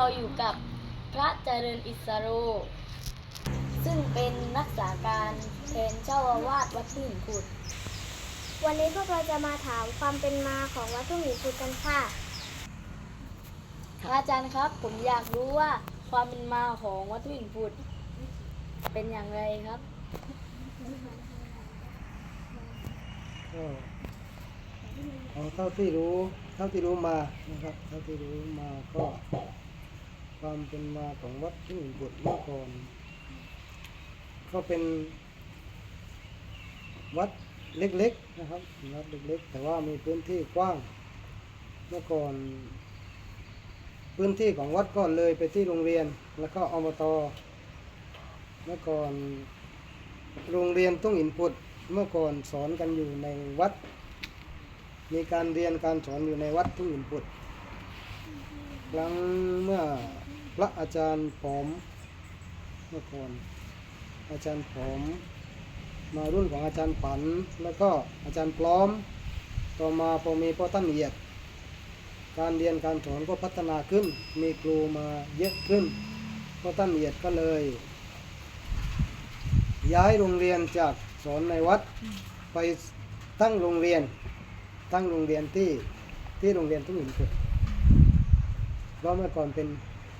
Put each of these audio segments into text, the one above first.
เราอยู่กับพระเจริญอิสโร ซึ่งเป็นนักษาการแทนเจ้าอาวาสวัดทุ่งขุด วันนี้พวกเราจะมาถามความเป็นมาของวัดทุ่งหินพุดกันค่ะพระอาจารย์ครับผมอยากรู้ว่าความเป็นมาของวัดทุ่งขุด เป็นอย่างไรครับก็เอาเท่าที่รู้ เท่าที่รู้มานะครับ เท่าที่รู้มาก็ ความเป็นมาของวัดทุ่งบุตรเมื่อก่อนก็เป็น วัดเล็กๆนะครับวัดเล็กๆ แต่ว่ามีพื้นที่กว้าง เมื่อก่อน พื้นที่ของวัดก็เลยไปที่โรงเรียน แล้วก็อบตเมื่อก่อนโรงเรียนตุ้งอินพุดเมื่อก่อนสอนกันอยู่ในวัด มีการเรียนการสอนอยู่ในวัดตุ้งอินพุดครั้งเมื่อ ระอาจารย์ผอมเมื่อก่อนอาจารย์ผอมมารุ่นของอาจารย์ปัน แล้วก็อาจารย์ปลอม ต่อมาพอมีพ่อท่านเหยียด การเรียนการสอนก็พัฒนาขึ้น มีครูมาเยอะขึ้นพ่อท่านเหยียดก็เลย ย้ายโรงเรียนจากสอนในวัดไปตั้งโรงเรียน ตั้งโรงเรียนที่ที่โรงเรียนทุ่งหินพุดเพราะเมื่อก่อนเป็น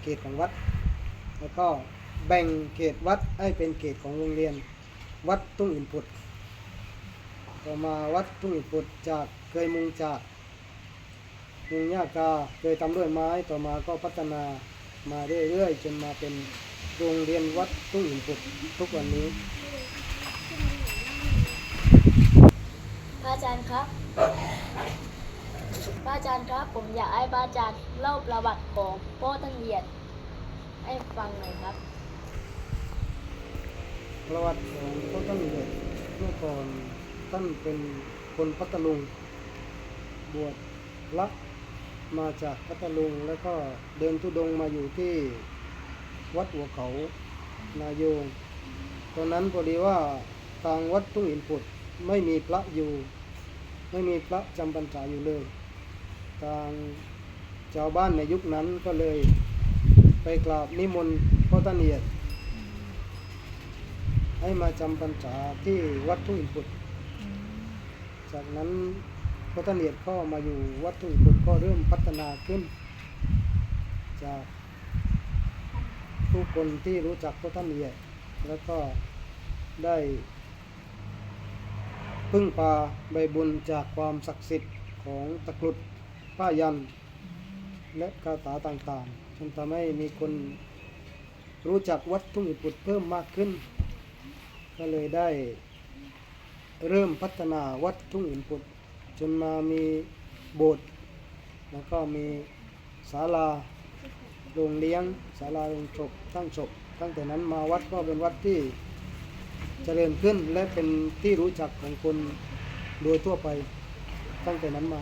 เขตของวัด แล้วก็แบ่งเขตวัดให้เป็นเขตของโรงเรียน วัดทุ่งหินพุดต่อมาวัดทุ่งหินพุดจากเคยมุงจากมุงหญ้ากาเคยทำด้วยไม้ต่อมาก็พัฒนามาเรื่อยๆจนมาเป็นโรงเรียนวัดทุ่งหินพุดทุกวันนี้ พระอาจารย์ครับ พระอาจารย์ครับ ผมอยากให้พระอาจารย์เล่าประวัติของพ่อท่านเหยียด ให้ฟังหน่อยครับ ประวัติของพ่อท่านเด็กเมื่อก่อนท่านเป็นคนพัทลุงบวชรักมาจากพัทลุงแล้วก็เดินทุดงมาอยู่ที่วัดหัวเขานายงตอนนั้นพอดีว่าทางวัดทุ่งอินพุดไม่มีพระอยู่ ไม่มีพระจำพรรษาอยู่เลย ทางชาวบ้านในยุคนั้นก็เลยไปกราบนิมนต์พ่อท่านเอียด ให้มาจำพรรษาที่วัดทุ่งอินพุดจากนั้นพระท่านเอียดก็มาอยู่วัดทุ่งอินพุดก็เริ่มพัฒนาขึ้น จากผู้คนที่รู้จักพระท่านเอียด แล้วก็ได้ พึ่งพาใบบุญจากความศักดิ์สิทธิ์ของตะกรุด ป้ายันและคาถาต่างๆจนทำให้มีคนรู้จักวัดทุ่งอินพุดเพิ่มมากขึ้น ก็เลยได้เริ่มพัฒนาวัดทุ่งอินพุดจนมามีโบสถ์แล้วก็มีศาลาโรงเลี้ยงศาลาโรงศพตั้งศพตั้งแต่นั้นมาวัดก็เป็นวัดที่เจริญขึ้นและเป็นที่รู้จักของคนโดยทั่วไปตั้งแต่นั้นมา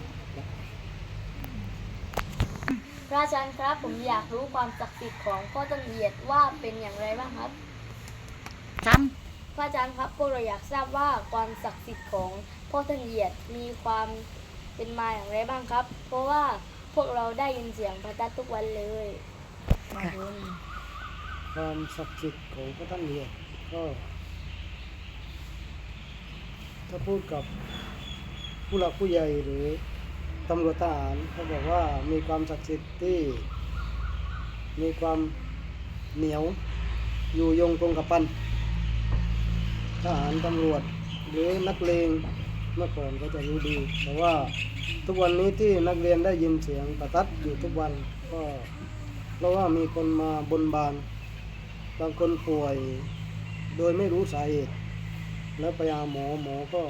พระอาจารย์ครับผมอยากรู้ความศักดิ์สิทธิ์ของพ่อท่านเหยียดว่าเป็นอย่างไรบ้างครับจพระอาจารย์ครับพวกเราอยากทราบว่าความศักดิ์สิทธิ์ของพ่อท่านเหยียดมีความเป็นมาอย่างไรบ้างครับ เพราะว่าพวกเราได้ยินเสียงประทัดทุกวันเลยมาบนความศักดิ์สิทธิ์ของพระท่านเนี่ยก็ถ้าพูดกับผู้หลักผู้ใหญ่หรือ ตำรวจทหารเขาบอกว่ามีความศักดิ์สิทธิ์ที่ มีความเหนียวอยู่ยงคงกระพันทหารตำรวจหรือนักเลงเมื่อก่อนก็จะรู้ดีแต่ว่าทุกวันนี้ที่นักเรียนได้ยินเสียงประทัดอยู่ทุกวันก็เพราะว่ามีคนมาบนบาน บางคนป่วยโดยไม่รู้สาเหตุ แล้วไปหาหมอหมอก็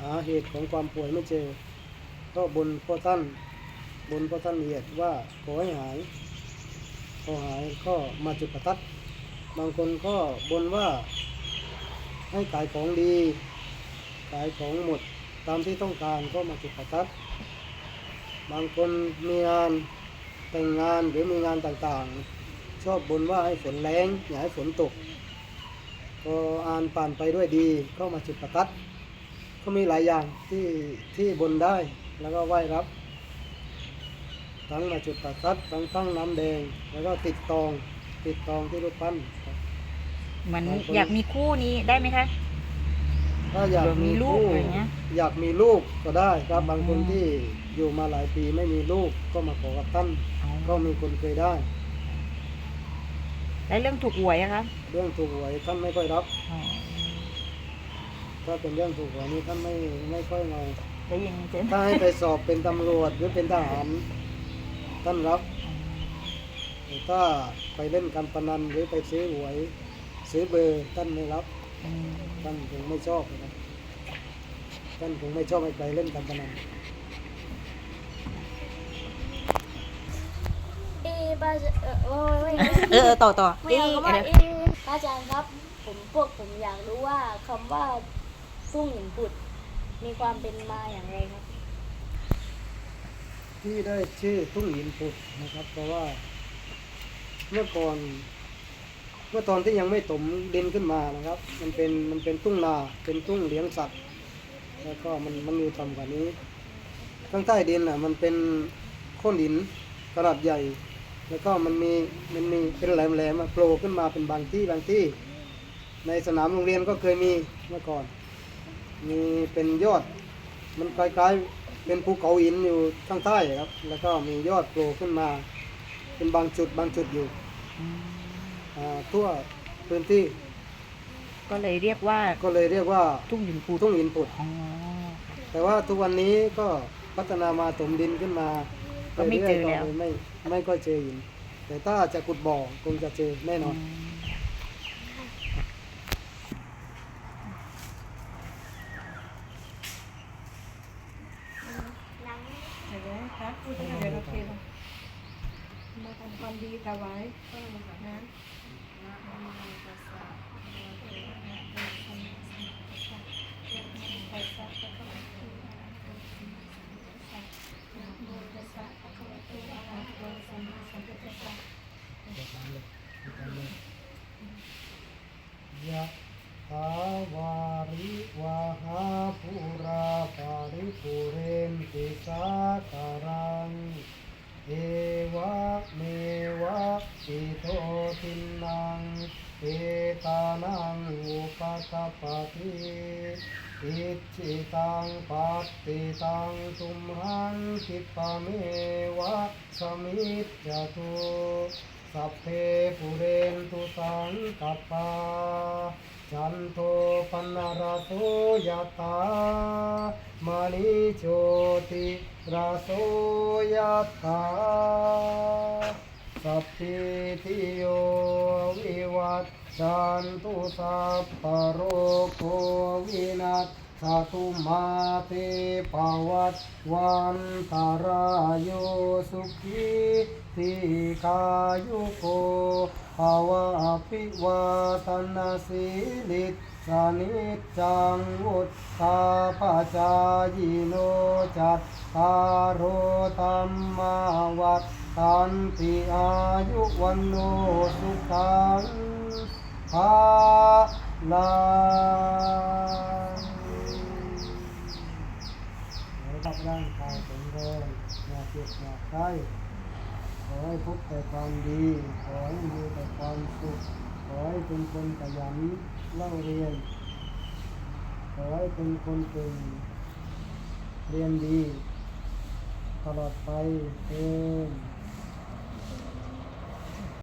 หาเหตุของความป่วยไม่เจอ ก็บนพ่อท่าน บนพ่อท่านละเอียดว่าขอให้หายพอหายก็มาจุดประทัด บางคนก็บนว่าให้ขายของดี ขายของหมดตามที่ต้องการก็มาจุดประทัด บางคนมีงานแต่งงานหรือมีงานต่างๆ ชอบบนว่าให้ฝนแรงอย่าให้ฝนตกพออ่านผ่านไปด้วยดีก็มาจุดประทัด ก็มีหลายอย่างที่ที่บนได้ แล้วก็ไหว้รับ ทั้งมาจุดประทัดทั้งตั้งน้ำแดง แล้วก็ติดตองติดตองที่รูปปั้นครับ เหมือนบางคนอยากมีคู่นี้ได้ไหมคะ ถ้าอยากเผื่อมีมีลูกคู่อะไรเงี้ยอยากมีลูกก็ได้ครับบางคนอืม ที่อยู่มาหลายปีไม่มีลูกก็มาขอกับท่าน อ๋อก็มีคนเคยได้ แล้วเรื่องถูกหวยอะคะเรื่องถูกหวยท่านไม่ค่อยรับ อ๋อถ้าเป็นเรื่องถูกหวยนี้ท่านไม่ไม่ค่อยเอา แล้วยังจะถ้าให้ไปสอบเป็นตำรวจหรือเป็นทหารท่านรับแต่ถ้าไปเล่นการพนันหรือไปซื้อหวย ซื้อเบอร์ท่านไม่รับอืมท่านคงไม่ชอบนะครับท่านคงไม่ชอบให้ไปเล่นการพนันเอะป้าจะเออโอ้ยเออเออต่อต่อไม่เอาก็ว่าเอ๊ะเอะพระอาจารย์ครับ ผมพวกผมอยากรู้ว่าคำว่าทุ่งหินปุด มีความเป็นมาอย่างไรครับ ที่ได้ชื่อทุ่งหินปุดนะครับ เพราะว่า เมื่อก่อน เมื่อตอนที่ยังไม่ถมดินขึ้นมานะครับ มันเป็นมันเป็นทุ่งนาเป็นทุ่งเลี้ยงสัตว์ แล้วก็มันมันอยู่ต่ำกว่านี้ข้างใต้ดินอะ มันเป็นโค่นหินขนาดใหญ่ แล้วก็มันมีมันมีเป็นแหลมๆอะโผล่ขึ้นมาเป็นบางที่บางที่ ในสนามโรงเรียนก็เคยมีเมื่อก่อน มีเป็นยอด มันคล้ายๆ เป็นภูเขาหินอยู่ข้างใต้อะครับ แล้วก็มียอดโผล่ขึ้นมา เป็นบางจุดบางจุดอยู่อืมอ่าทั่วพื้นที่ ก็เลยเรียกว่าก็เลยเรียกว่าทุ่งหินปูทุ่งหินปุดอ๋อแต่ว่าทุกวันนี้ก็พัฒนามาถมดินขึ้นมาก็ไม่เจอรื่ยๆแล้วก็ไม่ไม่ก็เจอหินแต่ถ้าจะขุดบ่อคงจะเจอแน่นอน เห็นไหมคะพูดได้เดี๋ยวเราเทลงมาทำความดีถวายนะ ยะถาวาริวาหาภูราปาริปุเรนติสาคารังเอวะเมวะอิโตทินังเอตานังอุปตปปติอิจิตังปัตติตังตุมหังคิปะเมวะสมิจจตุสัพเพปุเรนตุสังกัปปา จันโทปนารโสยตามณิโชติราโสยตาสัพพิติโยวิวัตชันตุสัพพโรโควินัสสตุมาเตปวัตวันตารายโยสุขีติกายุโก ภาวะอภิวาทนาสิลิตสานิจังวุฒาปจายโนจัตตารโอธรรมาวัฏตันติอายุวันโนสุขังภาลังขอให้รับร่างกายแข็งแรงอย่าเจ็บอย่าไข้ อให้พบแต่ความดี ขอให้มีแต่ความสุข ขอให้เป็นคนขยันเล่าเรียน ขอให้เป็นคนเก่งเรียนดี ตลอดไปเอง